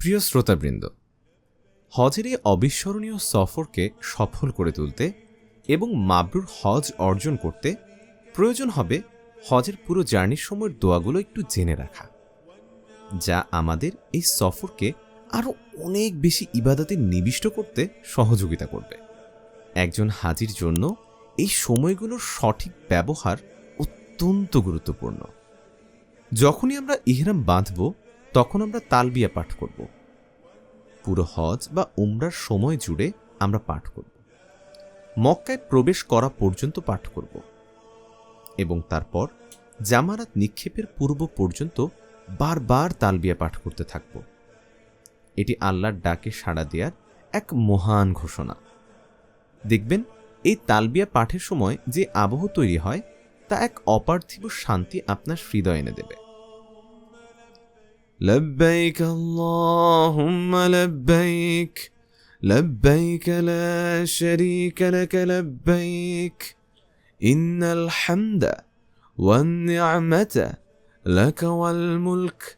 প্রিয় শ্রোতাবৃন্দ, হজের এই অবিস্মরণীয় সফরকে সফল করে তুলতে এবং মাবরুর হজ অর্জন করতে প্রয়োজন হবে হজের পুরো জার্নির সময়ের দোয়াগুলো একটু জেনে রাখা, যা আমাদের এই সফরকে আরও অনেক বেশি ইবাদতে নিবিষ্ট করতে সহযোগিতা করবে। একজন হাজির জন্য এই সময়গুলোর সঠিক ব্যবহার অত্যন্ত গুরুত্বপূর্ণ। যখনই আমরা ইহরাম বাঁধব, তখন আমরা তালবিয়া পাঠ করব। পুরো হজ বা উমরার সময় জুড়ে আমরা পাঠ করব। মক্কায় প্রবেশ করা পর্যন্ত পাঠ করব। এবং তারপর জামারাত নিক্ষেপের পূর্ব পর্যন্ত বারবার তালবিয়া পাঠ করতে থাকব। এটি আল্লাহর ডাকে সাড়া দেওয়ার এক মহান ঘোষণা দেখবেন এই তালবিয়া পাঠের সময় যে আবহ তৈরি হয় তা এক অপার্থিব শান্তি আপনার হৃদয় এনে দেবে لبيك اللهم لبيك لبيك لا شريك لك لبيك إن الحمد والنعمة لك والملك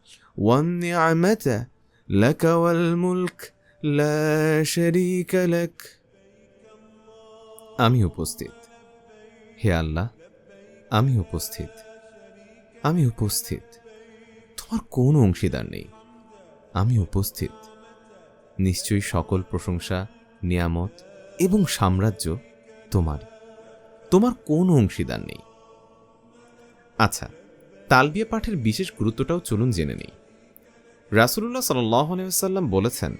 والنعمة لك والملك لا شريك لك আমি উপস্থিত হে আল্লাহ আমি উপস্থিত আমি উপস্থিত তোমার কোনো অংশীদার নেই আমি উপস্থিত নিশ্চয়ই সকল প্রশংসা নিয়ামত এবং সাম্রাজ্য তোমার তোমার কোনো অংশীদার নেই আচ্ছা তালবিয়া পাঠের বিশেষ গুরুত্বটাও চলুন জেনে নেই রাসুলুল্লাহ সাল্লাম বলেছেন,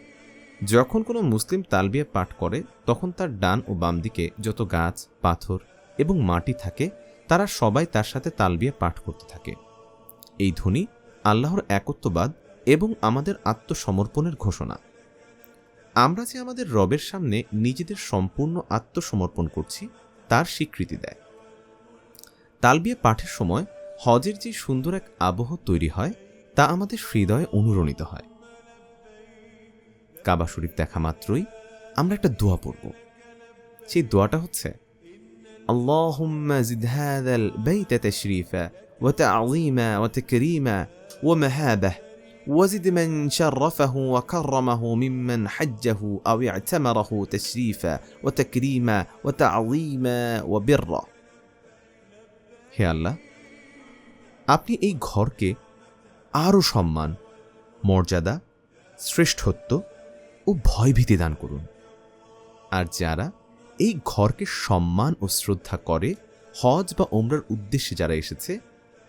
যখন কোনো মুসলিম তালবিয়া পাঠ করে, তখন তার ডান ও বাম দিকে যত গাছ, পাথর এবং মাটি থাকে, তারা সবাই তার সাথে তালবিয়া পাঠ করতে থাকে। এই ধ্বনি আল্লাহর একত্ববাদ এবং আমাদের আত্মসমর্পণের ঘোষণা। আমরা যে আমাদের রবের সামনে নিজেদের সম্পূর্ণ আত্মসমর্পণ করছি, তার স্বীকৃতি দেয়। তালবিয়া পাঠের সময় হজের যে সুন্দর এক আবহ তৈরি হয় তা আমাদের হৃদয়ে অনুরণিত হয় কাবা শরীফ দেখা মাত্রই আমরা একটা দোয়া পড়ব সেই দোয়াটা হচ্ছে اللهم زد هذا البيت تشريفا وتعظيما وتكريما ومهابه وزد من شرفه وكرمه ممن حجه او اعتمره تشريفا وتكريما وتعظيما وبرا হে আল্লাহ আপনি এই ঘরকে আরও সম্মান, মর্যাদা, শ্রেষ্ঠত্ব ও ভয়ভীতি দান করুন। আর যারা এই ঘরকে সম্মান ও শ্রদ্ধা করে, হজ বা ওমরার উদ্দেশ্যে যারা এসেছে,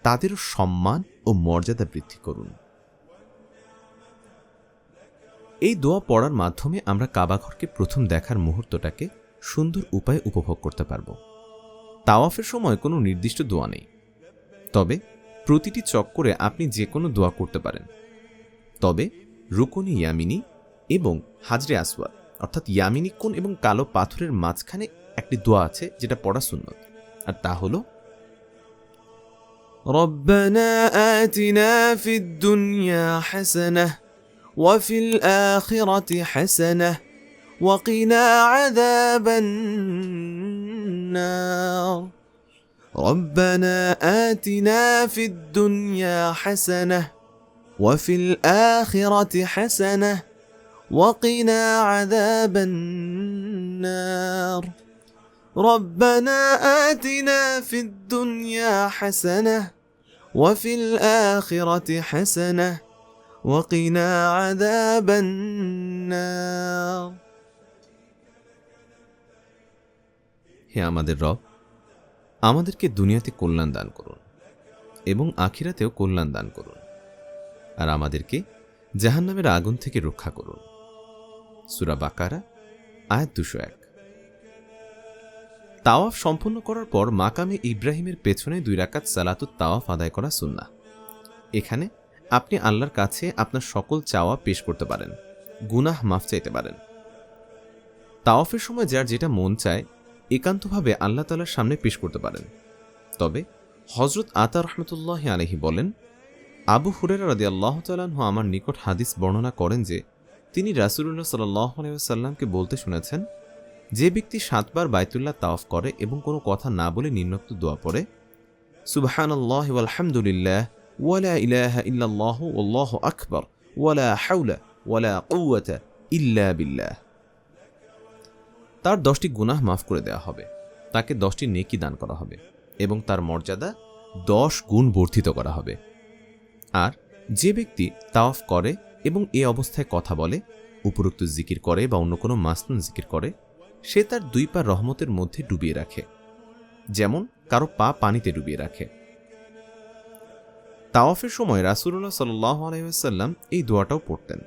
তাদেরও সম্মান ও মর্যাদা বৃদ্ধি করুন। এই দোয়া পড়ার মাধ্যমে আমরা কাবাঘরকে প্রথম দেখার মুহূর্তটাকে সুন্দর উপায়ে উপভোগ করতে পারব। তাওয়াফের সময় কোনো নির্দিষ্ট দোয়া নেই। তবে প্রতিটি চক্করে আপনি যে কোনো দোয়া করতে পারেন তবে রুকনি ইয়ামিনী এবং হাজরে আসওয়াদ অর্থাৎ ইয়ামিনী কোণ এবং কালো পাথরের মাঝখানে একটি দোয়া আছে যেটা পড়া সুন্নত আর তা হলো ربنا آتنا في الدنيا حسنة وفي الآخرة حسنة وقنا عذاب النار ربنا آتنا في الدنيا حسنة وفي الآخرة حسنة وقنا عذاب النار ربنا آتنا في الدنيا حسنة وفي الآخرة حسنة وقنا عذاب النار হে আমাদের রব আমাদেরকে দুনিয়াতে কল্যাণ দান করুন এবং আখিরাতেও কল্যাণ দান করুন। আর আমাদেরকে জাহান্নামের আগুন থেকে রক্ষা করুন। সুরা বাকারা, আয়াত দুশো এক। তাওয়াফ সম্পন্ন করার পর মাকামে ইব্রাহিমের পেছনে দুই রাকাত সালাতুত তাওয়াফ আদায় করা সুন্না এখানে আপনি আল্লাহর কাছে আপনার সকল চাওয়া পেশ করতে পারেন, গুনাহ মাফ চাইতে পারেন। তাওয়াফের সময় যার যেটা মন চায় একান্তভাবে আল্লাহ তালার সামনে পেশ করতে পারেন। তবে হজরত আতা রহমতুল্লাহ আলহি বলেন, আবু হুরেরা রাদি আল্লাহ তালাহ আমার নিকট হাদিস বর্ণনা করেন যে, তিনি রাসুল্লাহ সাল্লাহ বলতে শুনেছেন, যে ব্যক্তি সাতবার বাইতুল্লাহ তাওয়াফ করে এবং কোনো কথা না বলে নিম্নোক্ত দোয়া পড়ে সুবহান আল্লাহ আলহামদুলিল্লাহ ওয়ালা ইলাহা ইল্লাল্লাহ আকবর ওয়ালা হাউলা ওয়ালা ইল্লা বিল্লাহ। তার দশটি গুনাহ মাফ করে দেওয়া হবে। তাকে দশটি নেকি দান করা হবে এবং তার মর্যাদা দশ গুণ বর্ধিত করা হবে। আর যে ব্যক্তি তাওয়াফ করে এবং এ অবস্থায় কথা বলে, উপরোক্ত জিকির করে বা অন্য কোনো মাসনুন জিকির করে, সে তার দুই পা রহমতের মধ্যে ডুবিয়ে রাখে, যেমন কারও পা পানিতে ডুবিয়ে রাখে। তাওয়াফের সময় রাসুল্লাহ সাল্লাহ আলাইসাল্লাম এই দোয়াটাও পড়তেন।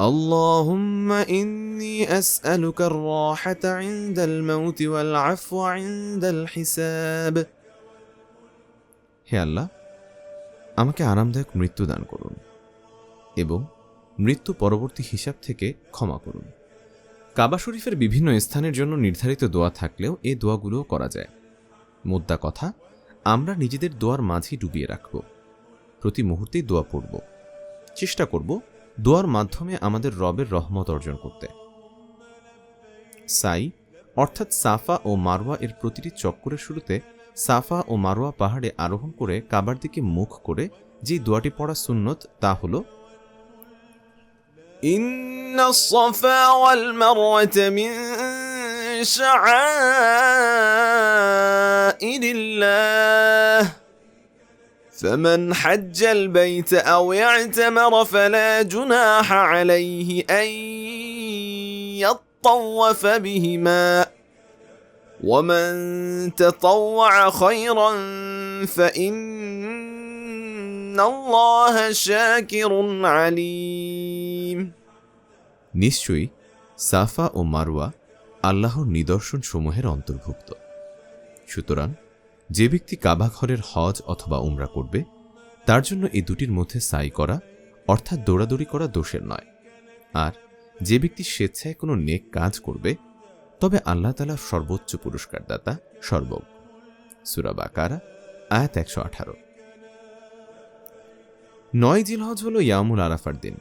اللهم إني أسألك الراحة عند الموت والعفو عند الحساب হে আল্লাহ আমাকে আরামদায়ক মৃত্যু দান করুন এবং মৃত্যু পরবর্তী হিসাব থেকে ক্ষমা করুন কাবা শরীফের বিভিন্ন স্থানের জন্য নির্ধারিত দোয়া থাকলেও এই দোয়াগুলোও করা যায় মুদ্রা কথা আমরা নিজেদের দোয়ার মাঝেই ডুবিয়ে রাখব প্রতি মুহূর্তেই দোয়া পড়ব চেষ্টা করব দোয়ার মাধ্যমে আমাদের রবের রহমত অর্জন করতে। সাই, অর্থাৎ সাফা ও মারওয়া এর প্রতিটি চক্করের শুরুতে সাফা ও মারোয়া পাহাড়ে আরোহণ করে কাবার দিকে মুখ করে যে দোয়াটি পড়া সুন্নত তা হল إن فمن حج البيت أو اعتمر فلا جناح عليه أن يطوف بهما ومن تطوع خيرا فإن الله شاكر عليم নিশ্চয়ই সাফা ও মারওয়া আল্লাহর নিদর্শন সমূহের অন্তর্ভুক্ত সুতরাং যে ব্যক্তি কাবা ঘরের হজ অথবা উমরা করবে, তার জন্য এই দুটির মধ্যে সাই করা, অর্থাৎ দৌড়াদৌড়ি করা দোষের নয়। আর যে ব্যক্তি স্বেচ্ছায় কোনো নেক কাজ করবে, তবে আল্লাহ তালা সর্বোচ্চ পুরস্কারদাতা, সর্বজ্ঞ। সুরা বাকারা, আয়াত একশো আঠারো। নয় জিলহজ হল ইয়ামুল আরাফার দিন।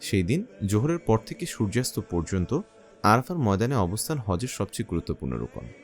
সেই দিন জোহরের পর থেকে সূর্যাস্ত পর্যন্ত আরাফার ময়দানে অবস্থান হজের সবচেয়ে গুরুত্বপূর্ণ রূপন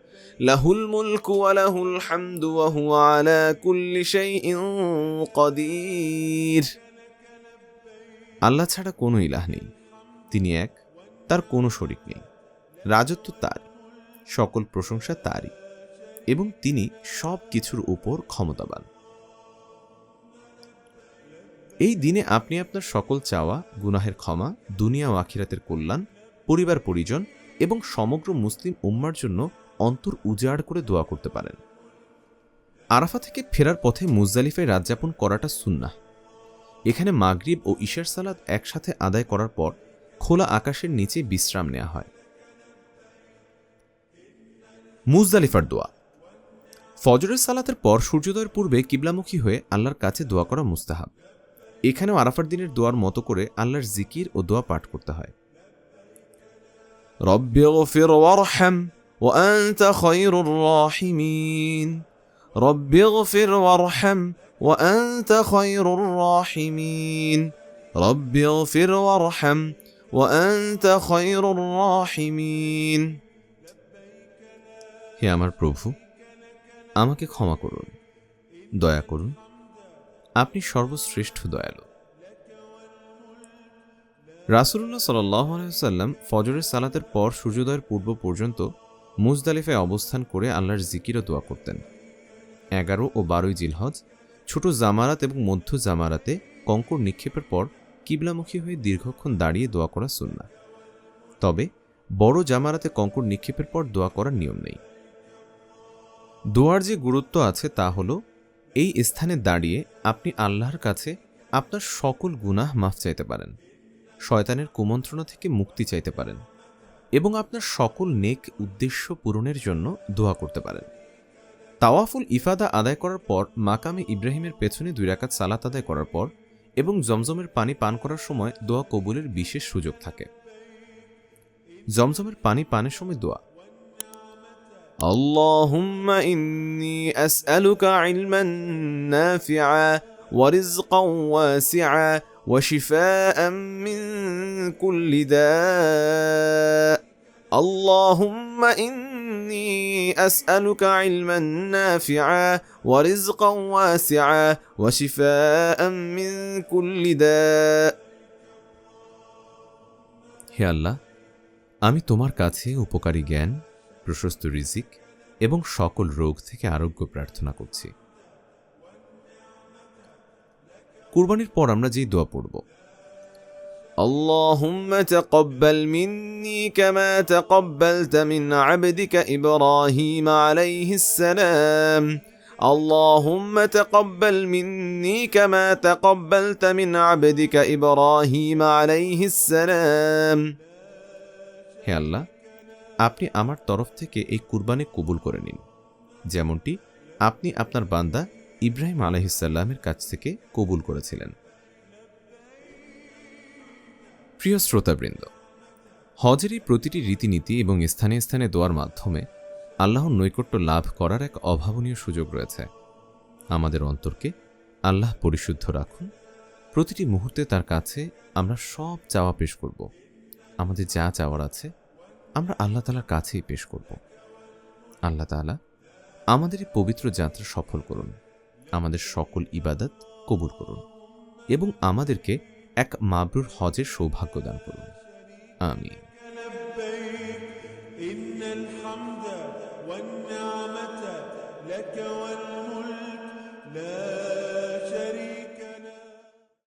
লাহুল মুলকু আলাহুল হামদু ওয়াহু আলা কদির। আল্লাহ ছাড়া কোনো ইলাহ নেই। তিনি এক, তার কোনো শরিক নেই। রাজত্ব তার, সকল প্রশংসা তারই। এবং তিনি সব কিছুর উপর ক্ষমতাবান। এই দিনে আপনি আপনার সকল চাওয়া, গুনাহের ক্ষমা, দুনিয়া ও আখিরাতের কল্যাণ পরিবার পরিজন এবং সমগ্র মুসলিম উম্মার জন্য অন্তর উজাড় করে দোয়া করতে পারেন। আরাফা থেকে ফেরার পথে মুজদালিফে রাতযাপন করাটা সুন্না এখানে মাগরিব ও ঈশার সালাদ একসাথে আদায় করার পর খোলা আকাশের নিচে বিশ্রাম নেওয়া হয়। মুজদালিফার দোয়া। ফজরের সালাতের পর সূর্যোদয়ের পূর্বে কিবলামুখী হয়ে আল্লাহর কাছে দোয়া করা মুস্তাহাব। এখানেও আরাফার দিনের দোয়ার মতো করে আল্লাহর জিকির ও দোয়া পাঠ করতে হয়। وأنت خير الراحمين رب اغفر وارحم وأنت خير الراحمين رب اغفر وارحم وأنت خير الراحمين হে আমার প্রভু আমাকে ক্ষমা করুন দয়া করুন আপনি সর্বশ্রেষ্ঠ দয়ালু রাসুল্লাহ সাল্লাম ফজরের সালাতের পর সূর্যোদয়ের পূর্ব পর্যন্ত মুজদালিফায় অবস্থান করে আল্লাহর জিকিরও দোয়া করতেন। এগারো ও বারোই জিলহজ, ছোট জামারাত এবং মধ্য জামারাতে কঙ্কর নিক্ষেপের পর কিবলামুখী হয়ে দীর্ঘক্ষণ দাঁড়িয়ে দোয়া করা সুন্না তবে বড় জামারাতে কঙ্কর নিক্ষেপের পর দোয়া করার নিয়ম নেই। দোয়ার যে গুরুত্ব আছে তা হল, এই স্থানে দাঁড়িয়ে আপনি আল্লাহর কাছে আপনার সকল গুনাহ মাফ চাইতে পারেন। শয়তানের কুমন্ত্রণা থেকে মুক্তি চাইতে পারেন। এবং আপনার সকল নেক উদ্দেশ্য পূরণের জন্য দোয়া করতে পারেন তাওয়াফুল ইফাদা আদায় করার পর মাকামে ইব্রাহিমের পেছনে দুই রাকাত সালাত আদায় করার পর এবং জমজমের পানি পান করার সময় দোয়া কবুলের বিশেষ সুযোগ থাকে জমজমের পানি পানের সময় দোয়া اللهم إني أسألك علما نافعا ورزقا واسعا وشفاء من كل داء اللهم إني أسألك علما نافعا ورزقا واسعا وشفاء من كل داء হে আল্লাহ আমি তোমার কাছে উপকারী জ্ঞান প্রশস্ত রিজিক এবং সকল রোগ থেকে আরোগ্য প্রার্থনা করছি কুরবানির পর আমরা যেই দোয়া পড়ব اللهم تقبل مني كما تقبلت من عبدك ابراهيم عليه السلام اللهم تقبل مني كما تقبلت من عبدك ابراهيم عليه السلام হে আল্লাহ আপনি আমার তরফ থেকে এই কুরবানি কবুল করে নিন যেমনটি আপনি আপনার বান্দা ইব্রাহিম আলহিসাল্লামের কাছ থেকে কবুল করেছিলেন প্রিয় শ্রোতাবৃন্দ হজের এই প্রতিটি রীতিনীতি এবং স্থানে স্থানে দোয়ার মাধ্যমে আল্লাহর নৈকট্য লাভ করার এক অভাবনীয় সুযোগ রয়েছে। আমাদের অন্তরকে আল্লাহ পরিশুদ্ধ রাখুন। প্রতিটি মুহূর্তে তার কাছে আমরা সব চাওয়া পেশ করব। আমাদের যা চাওয়ার আছে, আমরা আল্লাহ তালার কাছেই পেশ করব। আল্লাহ তালা আমাদের এই পবিত্র যাত্রা সফল করুন। আমাদের সকল ইবাদত কবুল করুন এবং আমাদেরকে এক মাবরুর হজের সৌভাগ্য দান করুন আমি إن الحمد والنعمة لك والملك لا